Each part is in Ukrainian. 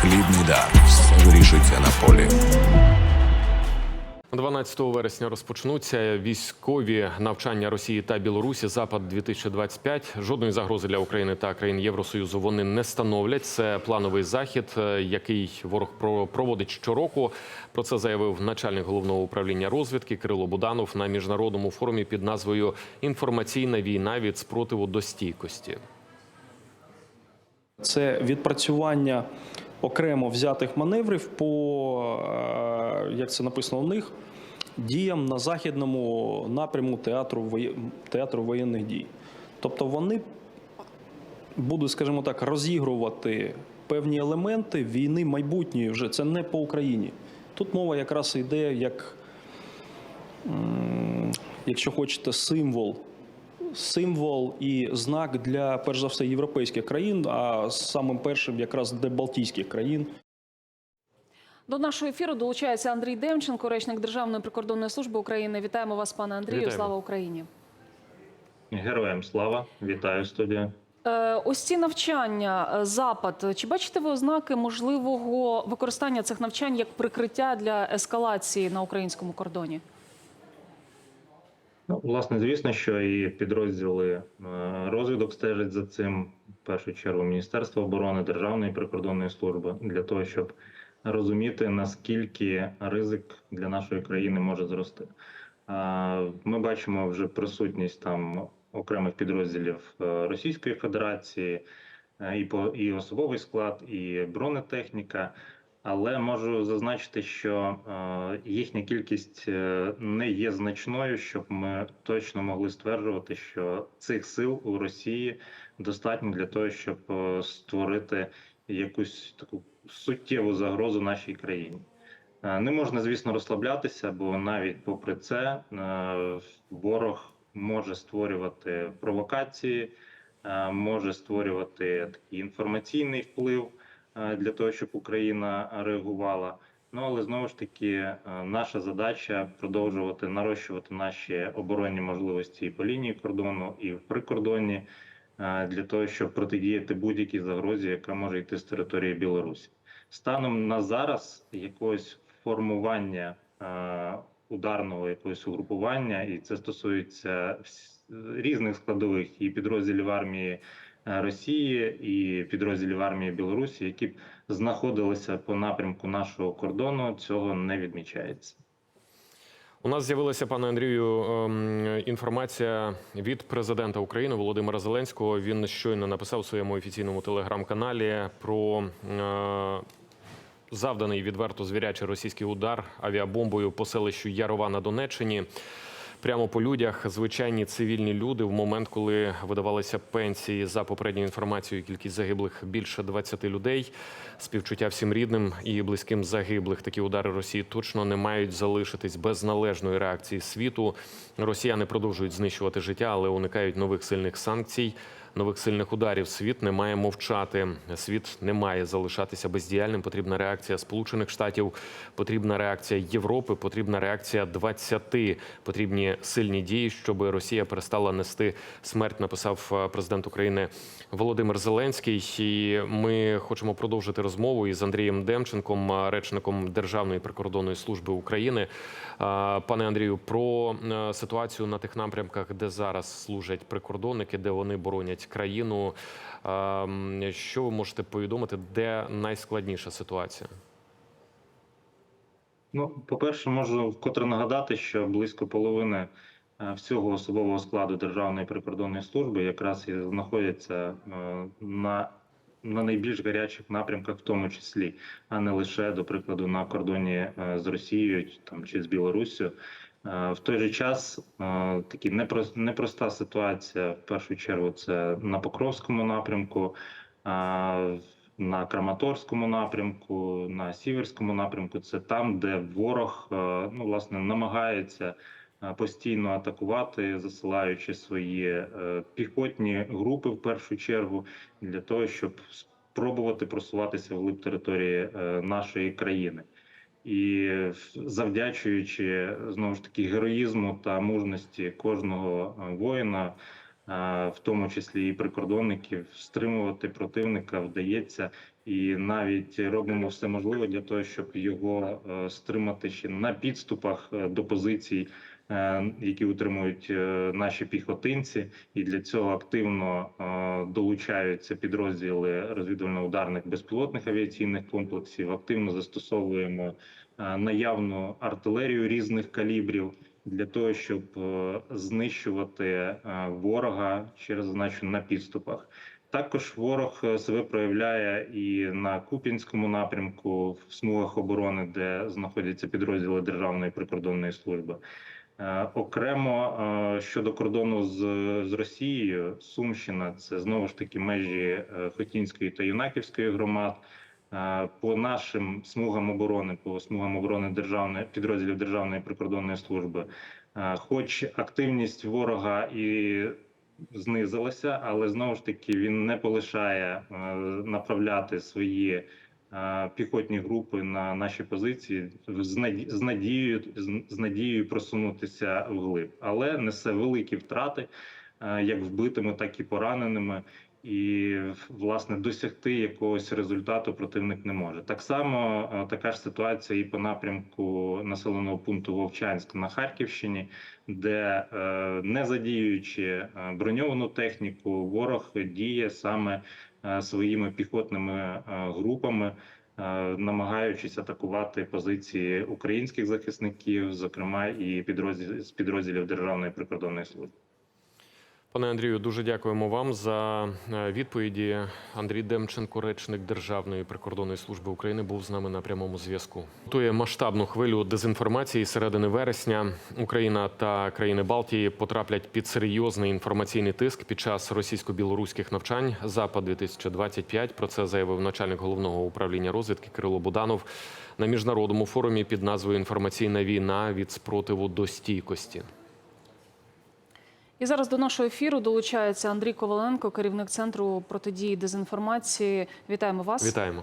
Хлібний дар. Все вирішується на полі. 12 вересня розпочнуться військові навчання Росії та Білорусі. Запад 2025 Жодної загрози для України та країн Євросоюзу вони не становлять. Це плановий захід, е, який ворог про- проводить щороку. Про це заявив начальник головного управління розвідки Кирило Буданов на міжнародному форумі під назвою Інформаційна війна від спротиву до стійкості. Це відпрацювання окремо взятих маневрів по, е, як це написано у них, діям на західному напряму театру, театру воєнних дій. Тобто вони будуть, скажімо так, розігрувати певні елементи війни майбутньої вже. Це не по Україні. Тут мова якраз йде як, якщо хочете, символ символ і знак для перш за все європейських країн, а самим першим якраз для Балтійських країн. До нашого ефіру долучається Андрій Демченко, речник Державної прикордонної служби України. Вітаємо вас, пане Андрію. Вітаємо. Слава Україні. Героям слава, вітаю студію. Е, ось ці навчання, е, запад. Чи бачите ви ознаки можливого використання цих навчань як прикриття для ескалації на українському кордоні? Ну, власне, звісно, що і підрозділи е, розвідок стежать за цим. В першу чергу Міністерство оборони Державної прикордонної служби для того, щоб розуміти наскільки ризик для нашої країни може зрости. Е, Ми бачимо вже присутність там окремих підрозділів е, Російської Федерації, і по і особовий склад, і бронетехніка. Але можу зазначити, що е, їхня кількість е, не є значною, щоб ми точно могли стверджувати, що цих сил у Росії достатньо для того, щоб е, створити якусь таку суттєву загрозу нашій країні. Не можна, звісно, розслаблятися, бо навіть попри це ворог може створювати провокації, може створювати такий інформаційний вплив для того, щоб Україна реагувала. Ну але знову ж таки, е, наша задача продовжувати нарощувати наші оборонні можливості і по лінії кордону, і в прикордонні е, для того, щоб протидіяти будь-якій загрозі, яка може йти з території Білорусі. Станом на зараз якогось формування е, ударного якогось угрупування, і це стосується різних складових і підрозділів армії е, Росії, і підрозділів армії Білорусі, які б знаходилися по напрямку нашого кордону, цього не відмічається. У нас з'явилася, пане Андрію, ем, інформація від президента України Володимира Зеленського. Він щойно написав у своєму офіційному телеграм-каналі про е, завданий відверто звірячий російський удар авіабомбою по селищу Ярова на Донеччині. Прямо по людях звичайні цивільні люди в момент, коли видавалися пенсії за попередньою інформацією, кількість загиблих більше 20 людей. Співчуття всім рідним і близьким загиблих. Такі удари Росії точно не мають залишитись без належної реакції світу. Росіяни продовжують знищувати життя, але уникають нових сильних санкцій. Нових сильних ударів світ не має мовчати. Світ не має залишатися бездіяльним. Потрібна реакція Сполучених Штатів, потрібна реакція Європи, потрібна реакція 20. Потрібні сильні дії, щоб Росія перестала нести смерть. Написав е, президент України Володимир Зеленський. І ми хочемо продовжити розмову із Андрієм Демченком, е, речником Державної прикордонної служби України. Е, Пане Андрію, про ситуацію на тих напрямках, де зараз служать прикордонники, де вони боронять країну. Е, Що ви можете повідомити, де найскладніша ситуація? Ну, по-перше, можу вкотре нагадати, що близько половини е, всього особового складу Державної прикордонної служби якраз і знаходяться е, на, на найбільш гарячих напрямках, в тому числі, а не лише, до прикладу, на кордоні е, з Росією там чи з Білоруссю. Е, В той же час е, такі непрос- непроста ситуація. В першу чергу це на Покровському напрямку. е, на Краматорському напрямку, на Сіверському напрямку це там, де ворог ну власне намагається постійно атакувати, засилаючи свої піхотні групи в першу чергу для того, щоб спробувати просуватися вглиб території нашої країни. І завдячуючи знову ж таки героїзму та мужності кожного е, воїна, е, в тому числі і прикордонників, стримувати противника вдається. І навіть робимо все можливе для того, щоб його е, стримати ще на підступах до позицій, які утримують е, наші піхотинці, і для цього активно е, долучаються підрозділи розвідувально-ударних безпілотних авіаційних комплексів. Активно застосовуємо е, наявну артилерію різних калібрів для того, щоб е, знищувати е, ворога через зазначено на підступах. Також ворог е, себе проявляє і на Куп'янському напрямку в смугах оборони, де знаходяться підрозділи Державної прикордонної служби. Е, Окремо е, щодо кордону з, з Росією, Сумщина це знову ж таки межі е, Хотінської та Юнаківської громад. По нашим смугам оборони, по смугам оборони державної підрозділів Державної прикордонної служби, хоч активність ворога і знизилася, але знову ж таки він не полишає направляти свої піхотні групи на наші позиції з надією з- надією просунутися вглиб, але несе великі втрати, е, як вбитими, так і пораненими. І власне досягти якогось результату противник не може. Так само е, така ж ситуація і по напрямку населеного пункту Вовчанськ на Харківщині, де е, не задіюючи е, броньовану техніку, ворог діє саме е, своїми піхотними е, групами, е, намагаючись атакувати позиції українських захисників, зокрема і підрозділ підрозділів Державної прикордонної служби. Пане Андрію, дуже дякуємо вам за е, відповіді. Андрій Демченко, речник Державної прикордонної служби України, був з нами на прямому зв'язку. Готує масштабну хвилю дезінформації середини вересня. Україна та країни Балтії потраплять під серйозний інформаційний тиск під час російсько-білоруських навчань Запад 2025 Про це заявив начальник головного управління розвідки Кирило Буданов на міжнародному форумі під назвою Інформаційна війна від спротиву до стійкості. І зараз до нашого ефіру долучається Андрій Коваленко, керівник центру протидії дезінформації. Вітаємо вас. Вітаємо.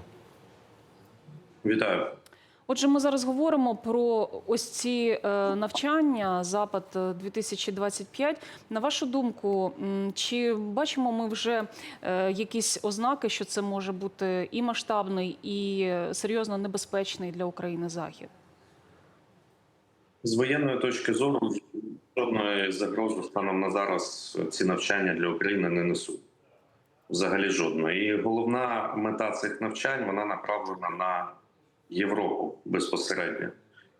Вітаю. Отже, ми зараз говоримо про ось ці е, навчання Запад е, 2025. На вашу думку, чи бачимо ми вже е, якісь ознаки, що це може бути і масштабний, і е, серйозно небезпечний для України захід? З воєнної точки зору жодної загрози станом на зараз ці навчання для України не несуть. Взагалі жодної. І головна мета цих навчань вона направлена на Європу безпосередньо.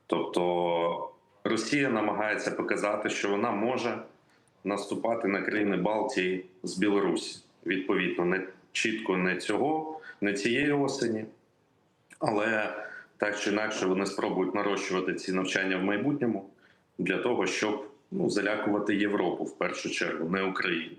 Тобто Росія намагається показати, що вона може наступати на країни Балтії з Білорусі. Відповідно, не чітко не цього, не цієї осені, але так чи інакше вони спробують нарощувати ці навчання в майбутньому для того, щоб ну, залякувати Європу в першу чергу, не Україну.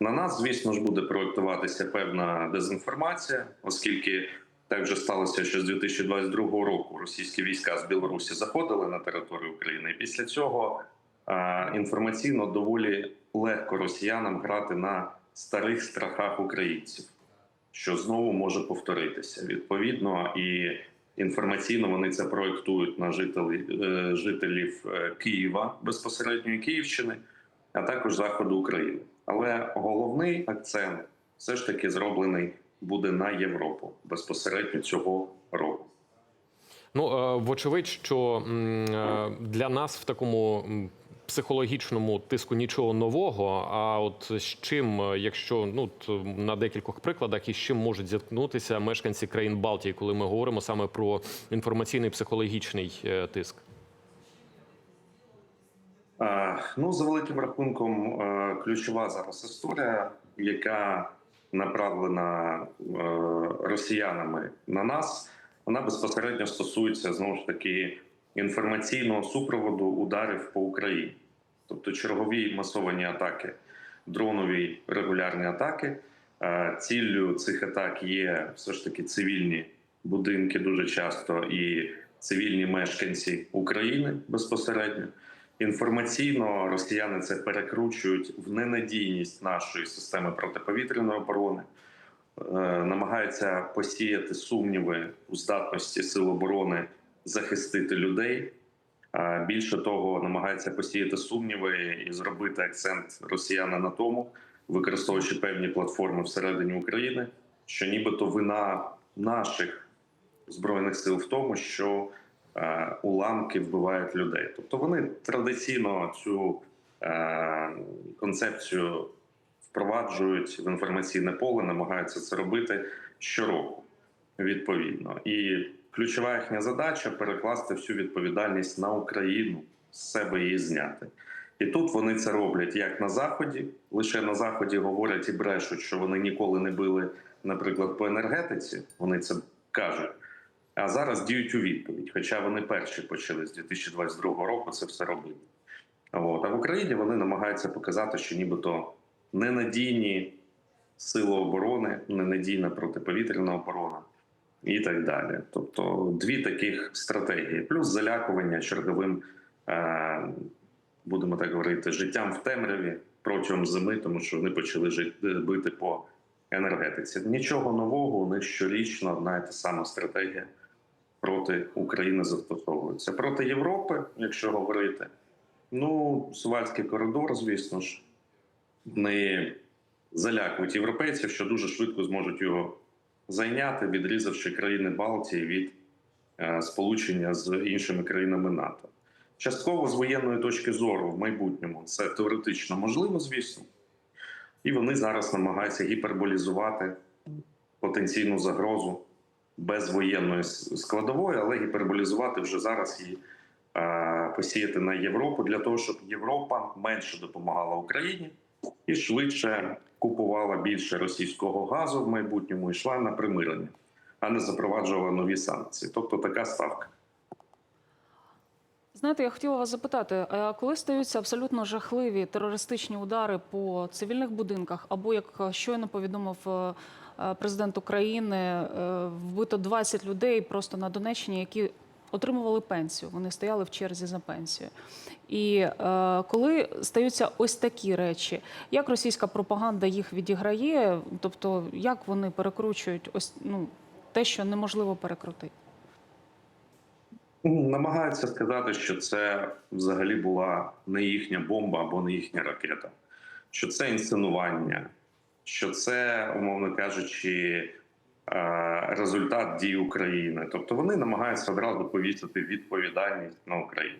На нас, звісно ж, буде проєктуватися певна дезінформація, оскільки так вже сталося, що з 2022 року російські війська з Білорусі заходили на територію України, і після цього а, інформаційно доволі легко росіянам грати на старих страхах українців, що знову може повторитися. Відповідно, і інформаційно вони це проєктують на жителів, е, жителів е, Києва безпосередньої Київщини, а також заходу України. Але головний акцент все ж таки зроблений буде на Європу безпосередньо цього року. Ну, е, вочевидь, що для нас в такому психологічному тиску нічого нового. А от з чим, е, якщо ну на декількох прикладах, із чим можуть зіткнутися мешканці країн Балтії, коли ми говоримо саме про інформаційний психологічний е, тиск? Е, Ну, за великим рахунком, ключова зараз історія, яка направлена росіянами на нас, вона безпосередньо стосується знову ж таки інформаційного супроводу ударів по Україні, тобто чергові масовані атаки, дронові регулярні атаки. Ціллю цих атак є все ж таки цивільні будинки дуже часто і цивільні мешканці України безпосередньо. Інформаційно росіяни це перекручують в ненадійність нашої системи протиповітряної оборони, е, намагаються посіяти сумніви у здатності сил оборони захистити людей. Більше того, намагаються посіяти сумніви і зробити акцент росіяни на тому, використовуючи певні платформи всередині України, що нібито вина наших збройних сил в тому, що е, уламки вбивають людей. Тобто вони традиційно цю е, концепцію впроваджують в інформаційне поле, намагаються це робити щороку відповідно. І ключова їхня задача перекласти всю відповідальність на Україну, з себе її зняти. І тут вони це роблять як на заході. Лише на заході говорять і брешуть, що вони ніколи не били, наприклад, по енергетиці. Вони це кажуть. А зараз діють у відповідь. Хоча вони перші почали з 2022 року це все робити. От. А в Україні вони намагаються показати, що нібито ненадійні сили оборони, ненадійна протиповітряна оборона і так далі. Тобто дві таких стратегії, плюс залякування черговим, е, будемо так говорити, життям в темряві протягом зими, тому що вони почали жити, бити по енергетиці. Нічого нового, у них щорічно одна і та сама стратегія проти України застосовується. Проти Європи, якщо говорити, ну, Сувальський коридор, звісно ж, вони залякують європейців, що дуже швидко зможуть його зайняти, відрізавши країни Балтії від е, сполучення з іншими країнами НАТО. Частково з воєнної точки зору в майбутньому це теоретично можливо, звісно, і вони зараз намагаються гіперболізувати потенційну загрозу без воєнної складової, але гіперболізувати вже зараз і е, посіяти на Європу для того, щоб Європа менше допомагала Україні і швидше купувала більше російського газу в майбутньому йшла на примирення, а не запроваджувала нові санкції. Тобто така ставка. Знаєте, я хотіла вас запитати, а коли стаються абсолютно жахливі терористичні удари по цивільних будинках, або як щойно повідомив е, е, президент України, е, вбито 20 людей просто на Донеччині, які отримували пенсію. Вони стояли в черзі за пенсію. І е, коли стаються ось такі речі, як російська пропаганда їх відіграє, тобто як вони перекручують ось ну те, що неможливо перекрутити? Ну, Намагаються сказати, що це взагалі була не їхня бомба або не їхня ракета, що це інсценування, що це, умовно кажучи, результат дій України. Тобто вони намагаються одразу повісити відповідальність на Україну.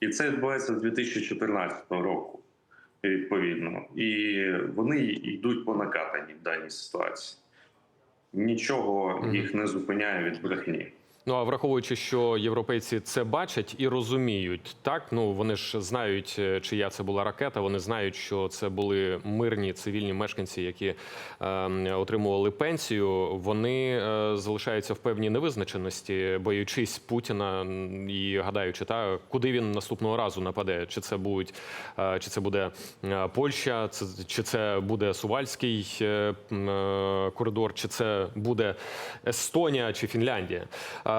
І це відбувається з 2014 року, відповідно. І вони йдуть по накатанні в даній ситуації. Нічого їх не зупиняє від брехні. Ну а враховуючи, що європейці це бачать і розуміють, так ну вони ж знають, е, чия це була ракета. Вони знають, що це були мирні цивільні мешканці, які е, отримували пенсію. Вони е, залишаються в певній невизначеності, боючись Путіна і гадаючи, та куди він наступного разу нападе, чи це будуть, е, чи це буде е, Польща, це, чи це буде Сувальський е, е, коридор, чи це буде Естонія чи Фінляндія.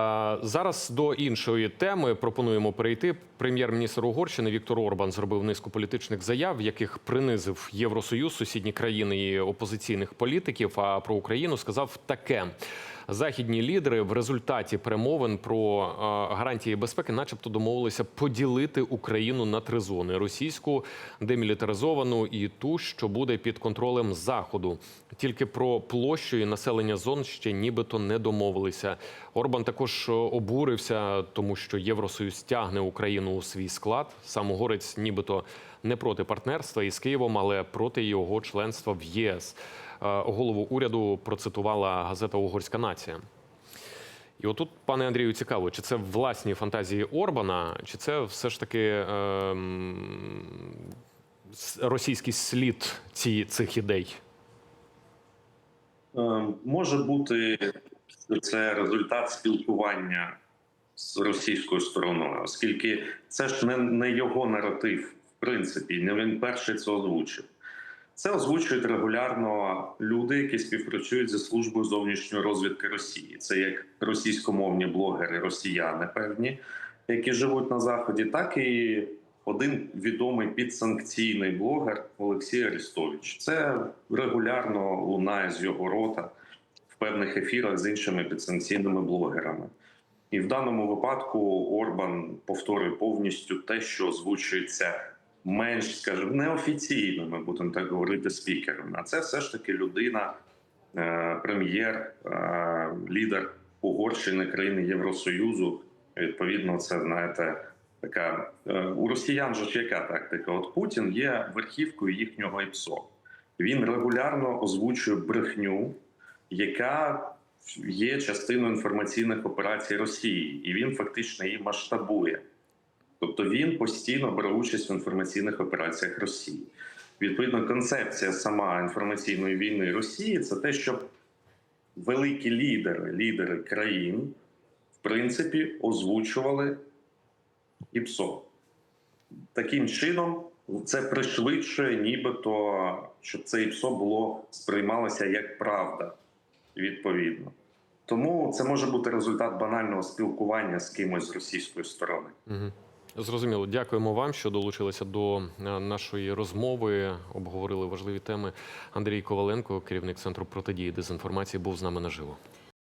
Е, Зараз до іншої теми пропонуємо перейти. Прем'єр-міністр Угорщини Віктор Орбан зробив низку політичних заяв, в яких принизив Євросоюз, сусідні країни і опозиційних політиків. А про Україну сказав таке. Західні лідери в результаті перемовин про е, гарантії безпеки, начебто, домовилися поділити Україну на три зони: російську, демілітаризовану і ту, що буде під контролем заходу. Тільки про площу і населення зон ще нібито не домовилися. Орбан також е, обурився, тому що Євросоюз тягне Україну у свій склад. Сам угорець нібито не проти партнерства із Києвом, але проти його членства в ЄС. Е, Голову уряду процитувала газета Угорська нація. І отут, пане Андрію, цікаво, чи це власні фантазії Орбана, чи це все ж таки с- російський слід ці, цих ідей? Е, Може бути це результат спілкування з російською стороною, оскільки це ж не, не його наратив, в принципі, не він перший це озвучив. Це озвучують регулярно люди, які співпрацюють зі службою зовнішньої розвідки Росії. Це як російськомовні блогери, росіяни певні, які живуть на заході, так і один відомий підсанкційний блогер Олексій Арістович. Це регулярно лунає з його рота в певних ефірах з іншими підсанкційними блогерами. І в даному випадку Орбан повторює повністю те, що озвучується менш, скажімо, неофіційними, будемо так говорити, спікерами. А це все ж таки людина е, прем'єр, е, лідер Угорщини, країни Євросоюзу. Відповідно, це знаєте, така е, у росіян же ж яка тактика? От Путін є верхівкою їхнього ІПСО. Він регулярно озвучує брехню, яка є частиною інформаційних операцій Росії, і він фактично її масштабує. Тобто він постійно бере участь в інформаційних операціях Росії. Відповідно, концепція сама інформаційної війни Росії це те, щоб великі лідери, лідери країн, в принципі, озвучували ІПСО. Таким чином, це пришвидшує, нібито, щоб це ІПСО було сприймалося як правда, відповідно. Тому це може бути результат банального спілкування з кимось з російської сторони. Угу. Зрозуміло. Дякуємо вам, що долучилися до е, нашої розмови. Обговорили важливі теми. Андрій Коваленко, керівник центру протидії дезінформації, був з нами наживо.